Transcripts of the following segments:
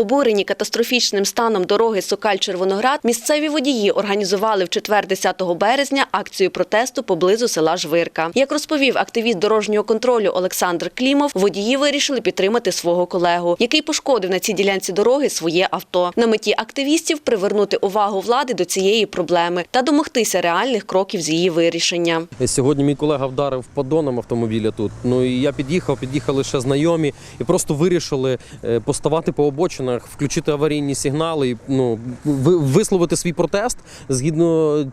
Обурені катастрофічним станом дороги Сокаль-Червоноград, місцеві водії організували в четвер 10 березня акцію протесту поблизу села Жвирка. Як розповів активіст дорожнього контролю Олександр Клімов, водії вирішили підтримати свого колегу, який пошкодив на цій ділянці дороги своє авто. На меті активістів привернути увагу влади до цієї проблеми та домогтися реальних кроків з її вирішення. Сьогодні мій колега вдарив подоном автомобіля тут. Ну і я під'їхав, під'їхали ще знайомі і просто вирішили е, поставати по обочинах, включити аварійні сигнали і ну висловити свій протест згідно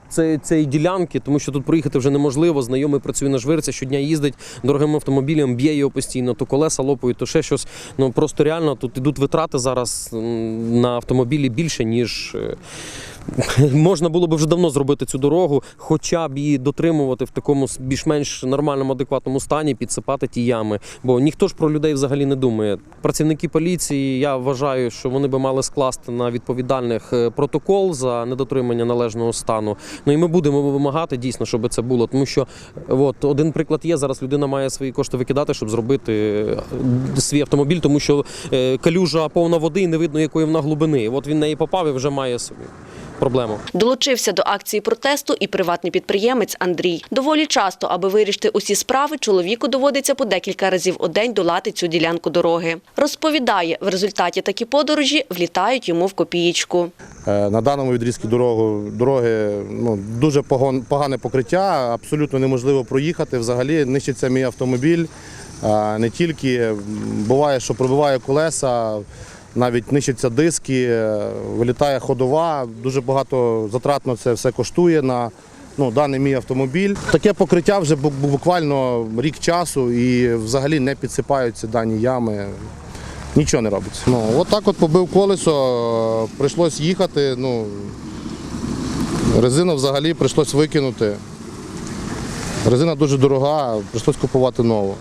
цієї, ділянки, тому що тут проїхати вже неможливо. Знайомий працює на жвирці, щодня їздить дорогим автомобілем, б'є його постійно, то колеса лопають, то ще щось. Ну просто реально тут ідуть витрати зараз на автомобілі більше ніж. Можна було б вже давно зробити цю дорогу, хоча б її дотримувати в такому більш-менш нормальному, адекватному стані, підсипати ті ями. Бо ніхто ж про людей взагалі не думає. Працівники поліції, я вважаю, що вони би мали скласти на відповідальних е, протокол за недотримання належного стану. Ну і ми будемо вимагати дійсно, щоб це було. Тому що от один приклад є. Зараз людина має свої кошти викидати, щоб зробити е, свій автомобіль, тому що е, калюжа повна води і не видно, якої вона глибини. От він в неї попав і вже має собі проблему. Долучився до акції протесту і приватний підприємець Андрій. Доволі часто, аби вирішити усі справи, чоловіку доводиться по декілька разів у день долати цю ділянку дороги. Розповідає, в результаті такі подорожі влітають йому в копієчку. Е, На даному відрізку дороги, дороги ну, дуже погон- погане покриття, абсолютно неможливо проїхати. Взагалі нищиться мій автомобіль. Не тільки буває, що пробиває колеса, навіть нищаться диски, е, вилітає ходова. Дуже багато затратно це все коштує на ну, даний мій автомобіль. Таке покриття вже буквально рік часу і взагалі не підсипаються дані ями. Нічого не робиться. Ну, от так от побив колесо, е, прийшлось їхати. Ну, резину взагалі прийшлось викинути. Резина дуже дорога, прийшлось купувати нову.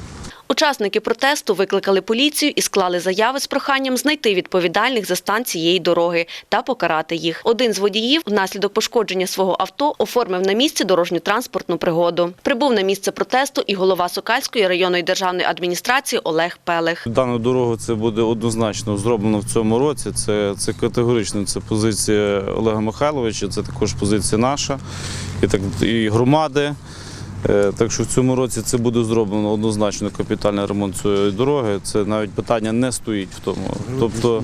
Учасники протесту викликали поліцію і склали заяви з проханням знайти відповідальних за стан цієї дороги та покарати їх. Один з водіїв внаслідок пошкодження свого авто оформив на місці дорожньо-транспортну пригоду. Прибув на місце протесту і голова Сокальської районної державної адміністрації Олег Пелех. Дану дорогу це буде однозначно зроблено в цьому році. Це, це категорично. Це позиція Олега Михайловича, це також позиція наша і, так, і громади. Е, Так що в цьому році це буде зроблено однозначно капітальний ремонт цієї дороги. Це навіть питання не стоїть в тому. Тобто,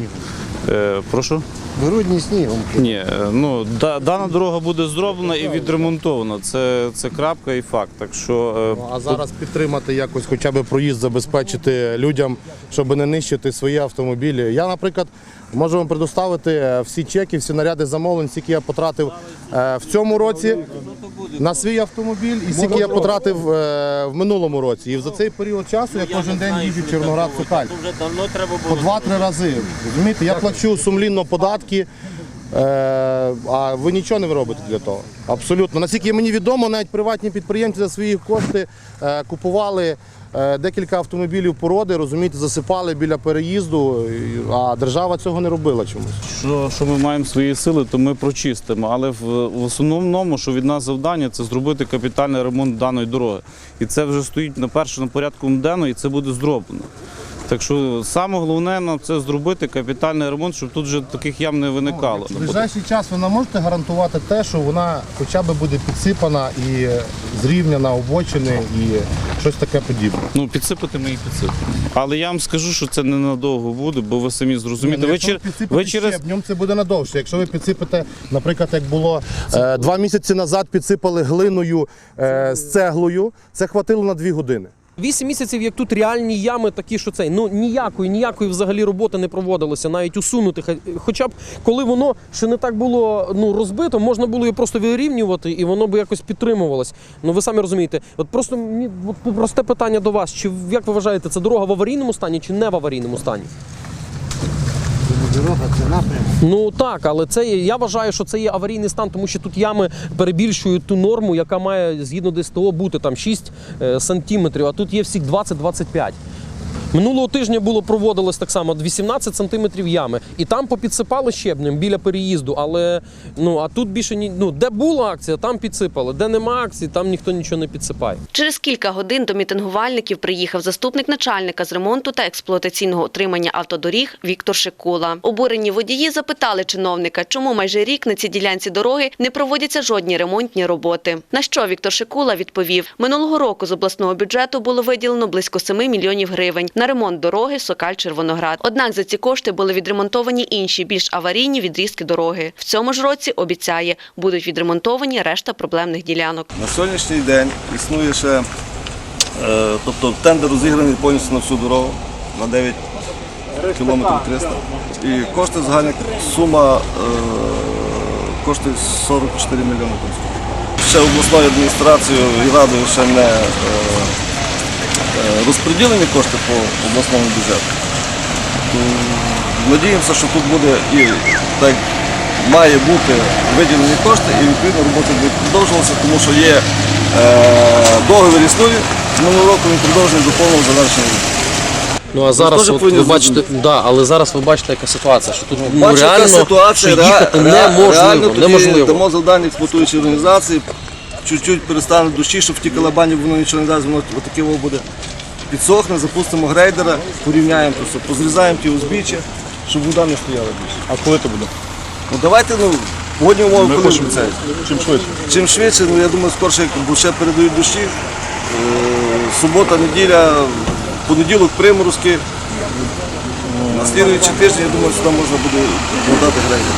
е, прошу? В грудні снігом. Ні, е, ну да, дана дорога буде зроблена і відремонтована. Це, це крапка і факт. Так що е, А зараз підтримати якось хоча б проїзд забезпечити людям, щоб не нищити свої автомобілі. Я, наприклад, можу вам предоставити всі чеки, всі наряди замовлень, скільки я потратив е, в цьому році на свій автомобіль і скільки я потратив е, в минулому році. І за цей період часу я кожен день їжджу в Чорноград Сокаль. По два-три рази. Розумієте, я плачу сумлінно податки. Е, а ви нічого не робите для того. Абсолютно. Наскільки мені відомо, навіть приватні підприємці за свої кошти е, купували е, декілька автомобілів породи, розумієте, засипали біля переїзду, а держава цього не робила чомусь. Що, що ми маємо свої сили, то ми прочистимо. Але в, в основному, що від нас завдання, це зробити капітальний ремонт даної дороги. І це вже стоїть на першому порядку денного, і це буде зроблено. Так що саме головне нам це зробити капітальний ремонт, щоб тут вже таких ям не виникало. В ближайший час ви нам можете гарантувати те, що вона хоча б буде підсипана і зрівняна обочини і щось таке подібне. Ну, підсипати ми їх підсипемо. Але я вам скажу, що це ненадовго буде, бо ви самі зрозумієте. Ви, чер- ви через щебнем, це буде надовше. Якщо ви підсипете, наприклад, як було е, два місяці назад, підсипали глиною е, з цеглою, це хватило на дві години. Вісім місяців, як тут реальні ями, такі, що цей ну ніякої, ніякої взагалі роботи не проводилося, навіть усунути. Хоча б коли воно ще не так було ну розбито, можна було її просто вирівнювати, і воно би якось підтримувалось. Ну ви самі розумієте, от просто мені от просте питання до вас: чи як ви вважаєте, це дорога в аварійному стані чи не в аварійному стані? Дорога це напрямок. Ну так, але це є- я вважаю, що це є аварійний стан, тому що тут ями перебільшують ту норму, яка має згідно ДСТО бути там 6 е, сантиметрів, а тут є всіх 20-25. Минулого тижня було проводилось так само 18 сантиметрів ями, і там попідсипали щебнем біля переїзду. Але ну а тут більше ні. Ну де була акція, там підсипали. Де нема акції, там ніхто нічого не підсипає. Через кілька годин до мітингувальників приїхав заступник начальника з ремонту та експлуатаційного утримання автодоріг Віктор Шикула. Обурені водії запитали чиновника, чому майже рік на цій ділянці дороги не проводяться жодні ремонтні роботи. На що Віктор Шикула відповів: минулого року з обласного бюджету було виділено близько 7 мільйонів гривень на ремонт дороги Сокаль-Червоноград. Однак за ці кошти були відремонтовані інші більш аварійні відрізки дороги. В цьому ж році обіцяє, будуть відремонтовані решта проблемних ділянок. На сьогоднішній день існує ще, е, тобто тендер розіграний повністю на всю дорогу на 9 кілометрів 300. І кошти загальна сума е, коштує 44 мільйони. Ще обласною адміністрацією і радою ще не е, розподілені кошти по обласному бюджету. То Надіємося, що тут буде і так має бути виділені кошти і відповідно роботи будуть продовжуватися, тому що є е, договір існує. Минулого року він продовжений до повного завершення. Ну а зараз от, ви бачите, да, але зараз ви бачите, яка ситуація, що тут ну, яка реально ситуація, що їхати ре- неможливо. реально тоді неможливо. дамо завдання експлуатуючій організації, чуть-чуть перестане душі, щоб в ті калабані воно нічого не дасть, воно отаке воно буде. Підсохне, запустимо грейдера, порівняємо то все, позрізаємо ті узбіччя, щоб вода не стояла більше. А коли це буде? Ну давайте ну, погодні умови Ми коли хочемо це. чим швидше. Чим швидше, ну я думаю, скорше, бо ще передають дощі. Е, Субота, неділя, понеділок приморозки. На слідуючий тиждень, я думаю, сюди можна буде додати грейдер.